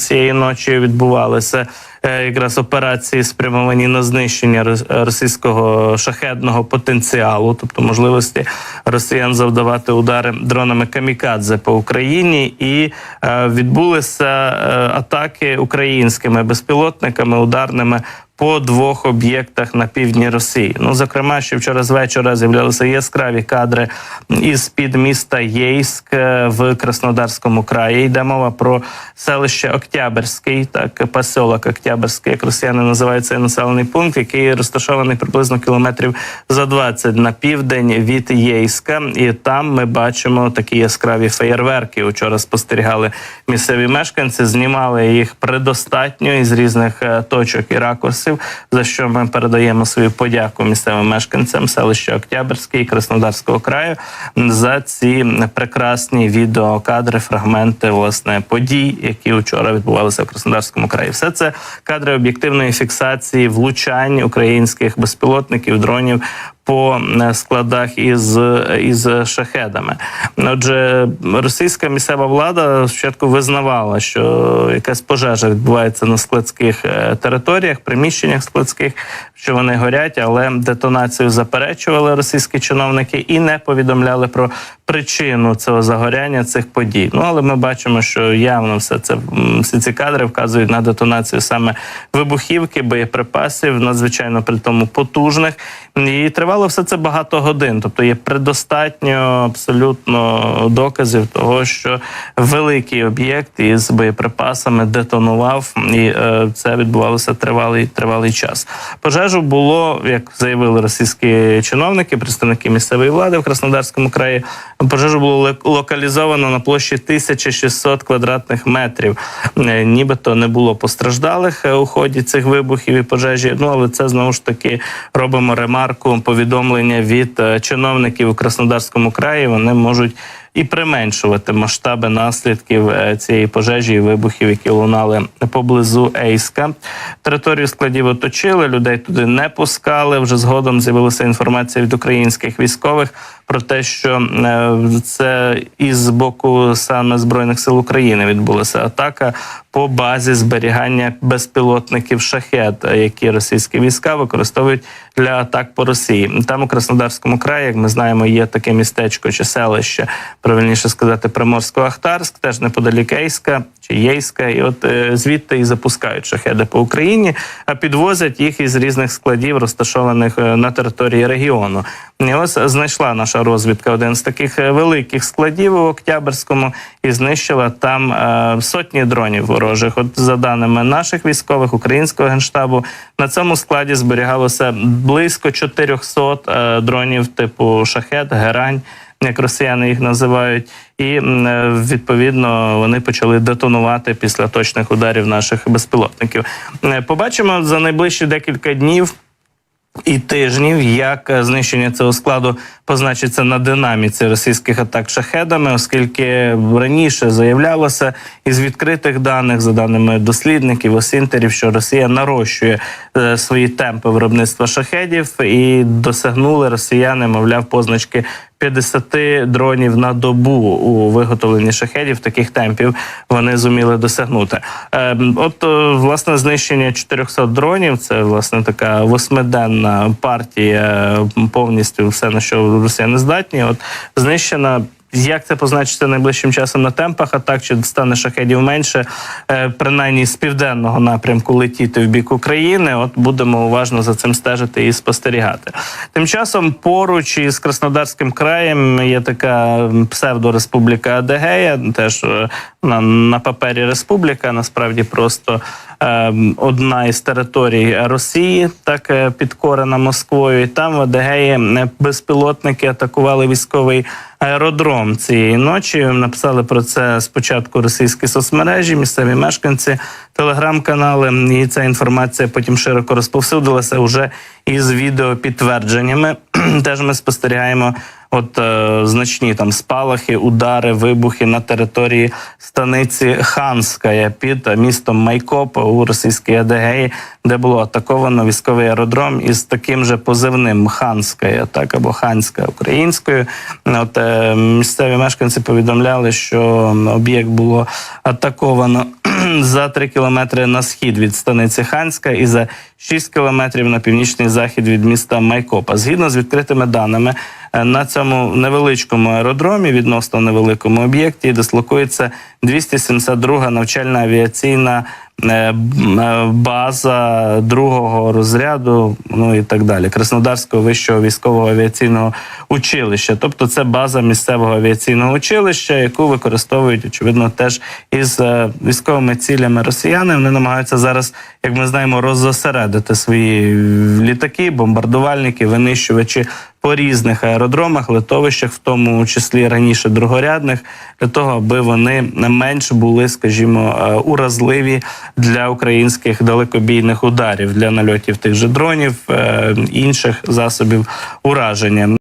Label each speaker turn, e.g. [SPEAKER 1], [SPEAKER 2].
[SPEAKER 1] цієї ночі відбувалися е, якраз операції, спрямовані на знищення рос- російського шахедного потенціалу, тобто можливості росіян завдавати удари дронами камікадзе по Україні, і е, відбулися е, атаки українськими безпілотниками ударними. По двох об'єктах на півдні Росії. Ну, зокрема, ще вчора з вечора з'являлися яскраві кадри із під міста Єйськ е, в Краснодарському краї. Йде мова про селище Октябрьський, так поселок Октябрьський, як росіяни називають цей населений пункт, який розташований приблизно кілометрів за 20 на південь від Єйська. І там ми бачимо такі яскраві феєрверки. Вчора спостерігали місцеві мешканці, знімали їх предостатньо із різних е, точок і ракурсів. За що ми передаємо свою подяку місцевим мешканцям селища Октябрьський і Краснодарського краю за ці прекрасні відеокадри, фрагменти власне подій, які вчора відбувалися в Краснодарському краї. Все це кадри об'єктивної фіксації влучань українських безпілотників, дронів по е, складах із, із шахедами. Отже, російська місцева влада спочатку визнавала, що якась пожежа відбувається на складських е, територіях, приміщеннях складських, що вони горять, але детонацію заперечували російські чиновники і не повідомляли про причину цього загоряння цих подій. Ну але ми бачимо, що явно все це всі ці кадри вказують на детонацію саме вибухівки, боєприпасів, надзвичайно при тому потужних. І тривало все це багато годин. Тобто є предостатньо абсолютно доказів того, що великий об'єкт із боєприпасами детонував, і е, це відбувалося тривалий тривалий час. Пожежу було, як заявили російські чиновники, представники місцевої влади в Краснодарському краї. Пожежу було локалізовано на площі 1600 квадратних метрів. Е, Нібито не було постраждалих е, у ході цих вибухів і пожежі. Ну але це знову ж таки робимо ремарку повідомлення від е, чиновників у Краснодарському краї. Вони можуть і применшувати масштаби наслідків е, цієї пожежі і вибухів, які лунали поблизу Ейська. Територію складів оточили, людей туди не пускали. Вже згодом з'явилася інформація від українських військових про те, що це це із боку саме збройних сил України відбулася атака по базі зберігання безпілотників шахет, які російські війська використовують для атак по Росії. Там у Краснодарському краї, як ми знаємо, є таке містечко чи селище, правильніше сказати, Приморсько-Ахтарськ, теж неподалік Ейська чи Єйська, і от е, звідти і запускають шахеди по Україні, а підвозять їх із різних складів, розташованих е, на території регіону. І ось знайшла наша розвідка один з таких е, великих складів у Октябрьському і знищила там сотні дронів ворожих. От за даними наших військових, українського генштабу, на цьому складі зберігалося близько 400 е, дронів типу шахет, герань. Як росіяни їх називають, і е, відповідно вони почали детонувати після точних ударів наших безпілотників. Е, Побачимо за найближчі декілька днів і тижнів, як е, знищення цього складу позначиться на динаміці російських атак шахедами, оскільки раніше заявлялося із відкритих даних, за даними дослідників, осінтерів, що Росія нарощує е, свої темпи виробництва шахедів і досягнули росіяни, мовляв, позначки 50 дронів на добу у виготовленні шахедів таких темпів вони зуміли досягнути. Ем, От е, власне знищення 400 дронів це власне така восьмиденна партія повністю все на що росіяни здатні. От знищена. Як це позначиться найближчим часом на темпах атак? Чи стане шахедів менше, е, принаймні з південного напрямку летіти в бік України? От будемо уважно за цим стежити і спостерігати. Тим часом поруч із Краснодарським краєм є така псевдореспубліка Адегея, теж е, на, на папері республіка, насправді просто одна із територій Росії, так е, підкорена Москвою. І там в Адегеї безпілотники атакували військовий аеродром цієї ночі. Написали про це спочатку російські соцмережі, місцеві мешканці, телеграм-канали. І ця інформація потім широко розповсюдилася уже із відеопідтвердженнями. Теж ми спостерігаємо от е, значні там спалахи, удари, вибухи на території станиці Ханська під містом Майкоп у російській Адегеї, де було атаковано військовий аеродром із таким же позивним Ханська, так або Ханська українською. От е, місцеві мешканці повідомляли, що об'єкт було атаковано за 3 кілометри на схід від станиці Ханська і за 6 кілометрів на північний захід від міста Майкопа. Згідно з відкритими даними, на цьому невеличкому аеродромі, відносно невеликому об'єкті, дислокується 272 навчальна авіаційна е, е, база другого розряду, ну і так далі, Краснодарського вищого військового авіаційного училища. Тобто, це база місцевого авіаційного училища, яку використовують очевидно теж із е, військовими цілями росіяни. Вони намагаються зараз, як ми знаємо, роззосередити свої літаки, бомбардувальники, винищувачі по різних аеродромах, литовищах, в тому числі раніше другорядних, для того, аби вони менш були, скажімо, е, уразливі для українських далекобійних ударів для нальотів тих же дронів, е, інших засобів ураження.